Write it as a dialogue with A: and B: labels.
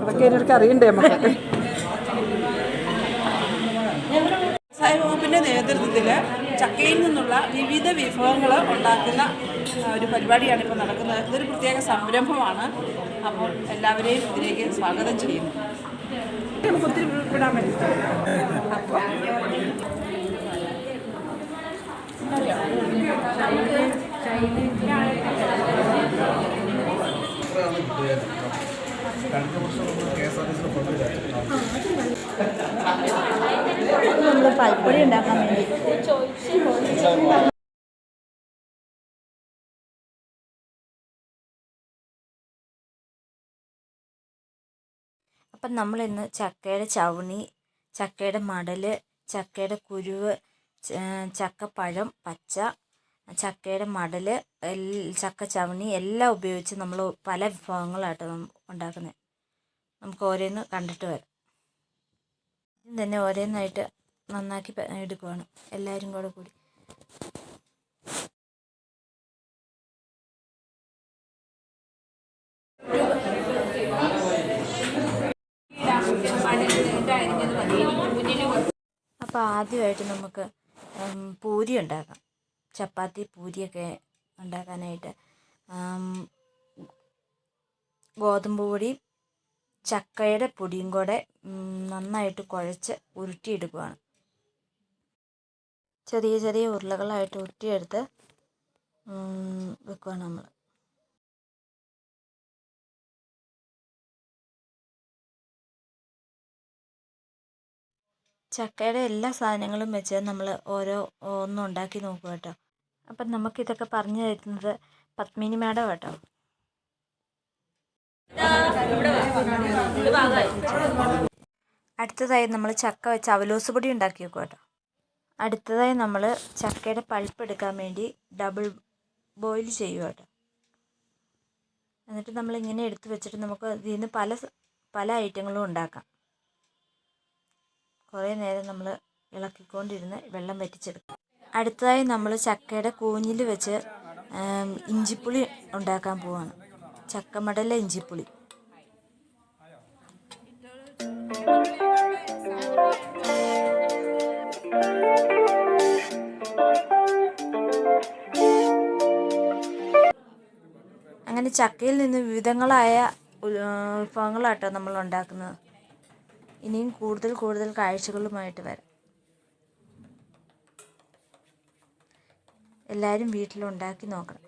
A: അതൊക്കെ അതിനൊരു അറിയണ്ടേ നമുക്ക്?
B: വ്യവസായ വകുപ്പിന്റെ നേതൃത്വത്തിൽ ചക്കയിൽ നിന്നുള്ള വിവിധ വിഭവങ്ങൾ ഉണ്ടാക്കുന്ന ഒരു പരിപാടിയാണ് ഇപ്പോൾ നടക്കുന്നത്. ഇതൊരു പ്രത്യേക സംരംഭമാണ്. അപ്പോൾ എല്ലാവരെയും ഇതിലേക്ക് സ്വാഗതം ചെയ്യുന്നു.
A: നമുക്ക് ഒത്തിരി വിടാൻ പറ്റും അപ്പോൾ
C: പൽപ്പൊടി ഉണ്ടാക്കാൻ വേണ്ടി. അപ്പം നമ്മളിന്ന് ചക്കയുടെ ചവണി ചക്കയുടെ മടൽ ചക്കയുടെ കുരുവ് ചക്കപ്പഴം പച്ച ചക്കയുടെ മടൽ ചക്ക ചവണി എല്ലാം ഉപയോഗിച്ച് നമ്മൾ പല വിഭവങ്ങളായിട്ട് ഉണ്ടാക്കുന്നത് നമുക്ക് ഓരോന്ന് കണ്ടിട്ട് വരാം. തന്നെ ഓരോന്നായിട്ട് നന്നാക്കി എടുക്കുകയാണ് എല്ലാവരും കൂടെ കൂടി. അപ്പോൾ ആദ്യമായിട്ട് നമുക്ക് പൂരി ഉണ്ടാക്കാം. ചപ്പാത്തി പൂരിയൊക്കെ ഉണ്ടാക്കാനായിട്ട്. ഗോതമ്പ് പൊടി ചക്കയുടെ പൊടിയും കൂടെ നന്നായിട്ട് കുഴച്ച് ഉരുട്ടിയെടുക്കുകയാണ് ചെറിയ ചെറിയ ഉരുളകളായിട്ട് ഉരുട്ടിയെടുത്ത് വെക്കുകയാണ് നമ്മൾ ചക്കയുടെ എല്ലാ സാധനങ്ങളും വെച്ച് നമ്മൾ ഓരോ ഒന്നും ഉണ്ടാക്കി നോക്കുക കേട്ടോ. അപ്പം നമുക്കിതൊക്കെ പറഞ്ഞു തരുന്നത് പത്മിനി മാഡം കേട്ടോ അടുത്തതായി നമ്മൾ ചക്ക വെച്ച് അവലോസ് പൊടി ഉണ്ടാക്കി വെക്കുക കേട്ടോ. അടുത്തതായി നമ്മൾ ചക്കയുടെ പൾപ്പ് എടുക്കാൻ വേണ്ടി ഡബിൾ ബോയിൽ ചെയ്യുക കേട്ടോ എന്നിട്ട് നമ്മൾ ഇങ്ങനെ എടുത്തു വെച്ചിട്ട് നമുക്ക് ഇതിൽ നിന്ന് പല പല ഐറ്റങ്ങളും ഉണ്ടാക്കാം. കുറേ നേരം നമ്മൾ ഇളക്കിക്കൊണ്ടിരുന്ന് വെള്ളം വറ്റിച്ചെടുക്കാം. അടുത്തതായി നമ്മൾ ചക്കയുടെ കൂഞ്ഞിൽ വെച്ച് ഇഞ്ചിപ്പുളി ഉണ്ടാക്കാൻ പോവാണ്. ചക്കമടല ഇഞ്ചിപ്പുളി. അങ്ങനെ ചക്കയിൽ നിന്ന് വിവിധങ്ങളായ വിഭവങ്ങളാട്ടോ നമ്മൾ ഉണ്ടാക്കുന്നത് ഇനിയും കൂടുതൽ കൂടുതൽ കാഴ്ചകളുമായിട്ട് വരാം. എല്ലാവരും വീട്ടിലുണ്ടാക്കി നോക്കണം.